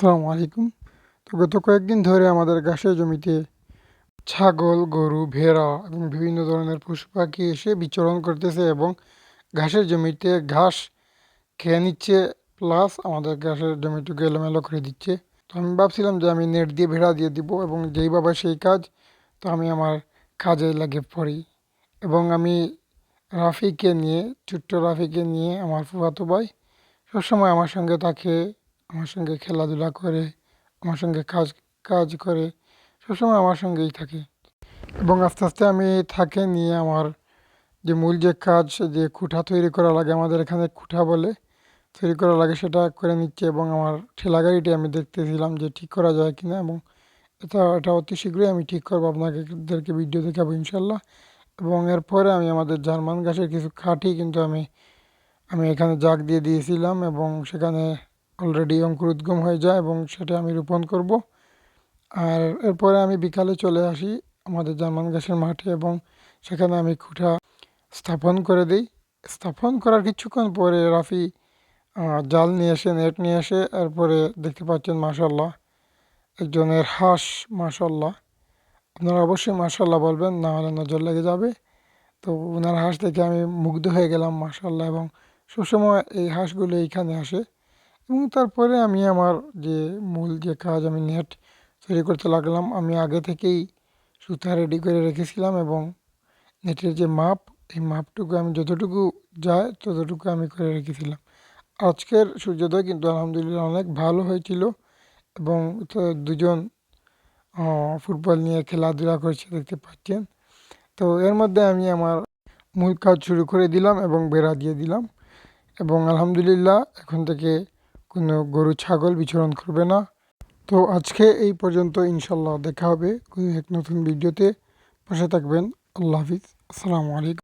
আসসালামু আলাইকুম। তো গত কয়েকদিন ধরে আমাদের ঘাসের জমিতে ছাগল, গরু, ভেড়া এবং বিভিন্ন ধরনের পশু পাখি এসে বিচরণ করতেছে এবং ঘাসের জমিতে ঘাস খেয়ে নিচ্ছে প্লাস আমাদের ঘাসের জমিটুকু এলোমেলো করে দিচ্ছে। তো আমি ভাবছিলাম যে আমি নেট দিয়ে ভেড়া দিয়ে দিব এবং যেইভাবে সেই কাজ, তো আমি আমার কাজে লাগে পড়ি। এবং আমি রাফিকে নিয়ে, ছোট্ট রাফিকে নিয়ে আমার ফুফাতো ভাই সবসময় আমার সঙ্গে থাকে আমার সঙ্গে খেলাধুলা করে, আমার সঙ্গে কাজ কাজ করে, সবসময় আমার সঙ্গেই থাকে। এবং আস্তে আস্তে আমি থাকে নিয়ে আমার যে মূল যে কাজ, যে খুঁটা তৈরি করা লাগে আমাদের এখানে খুঁটা বলে, তৈরি করা লাগে সেটা করে নিচ্ছে এবং আমার ঠেলা গাড়িটি আমি দেখতেছিলাম যে ঠিক করা যায় কিনা এবং এটা এটা অতি শীঘ্রই আমি ঠিক করব। আপনাদেরকে ভিডিও দেখাবো ইনশাল্লাহ। এবং এরপরে আমি আমাদের জার্মান গাছের কিছু খাঁটি কিন্তু আমি আমি এখানে জাগ দিয়ে দিয়েছিলাম এবং সেখানে অলরেডি অঙ্কুরোদ্গম হয়ে যায় এবং সেটা আমি রোপণ করব। আর এরপরে আমি বিকালে চলে আসি আমাদের জার্মান গাছের মাঠে এবং সেখানে আমি খুঁটা স্থাপন করে দিই। স্থাপন করার কিছুক্ষণ পরে রাফি জাল নিয়ে এসে নেট নিয়ে এসে এরপরে দেখতে পাচ্ছেন মাসাল্লাহ একজনের হাঁস মাসাল্লাহ আপনারা অবশ্যই মাসাল্লাহ বলবেন, না হলে নজর লেগে যাবে। তো ওনার হাঁস দেখে আমি মুগ্ধ হয়ে গেলাম মাসাল্লাহ এবং সবসময় এই হাঁসগুলো এইখানে আসে। এবং তারপরে আমি আমার যে মূল যে কাজ আমি নেট তৈরি করতে লাগলাম, আমি আগে থেকেই সুতা রেডি করে রেখেছিলাম এবং নেটের যে মাপ, এই মাপটুকু আমি যতটুকু যায় ততটুকু আমি করে রেখেছিলাম। আজকের সূর্যোদয় কিন্তু আলহামদুলিল্লাহ অনেক ভালো হয়েছিল এবং দুজন ফুটবল নিয়ে খেলাধুলা করছে দেখতে পাচ্ছেন। তো এর মধ্যে আমি আমার মূল কাজ শুরু করে দিলাম এবং বেড়া দিয়ে দিলাম এবং আলহামদুলিল্লাহ এখন থেকে কোনো গরু, ছাগল বিচরণ করবে না। তো আজকে এই পর্যন্ত ইনশাল্লাহ দেখা হবে এক নতুন ভিডিওতে। পাশে থাকবেন। আল্লাহ হাফিজ। আসসালামু আলাইকুম।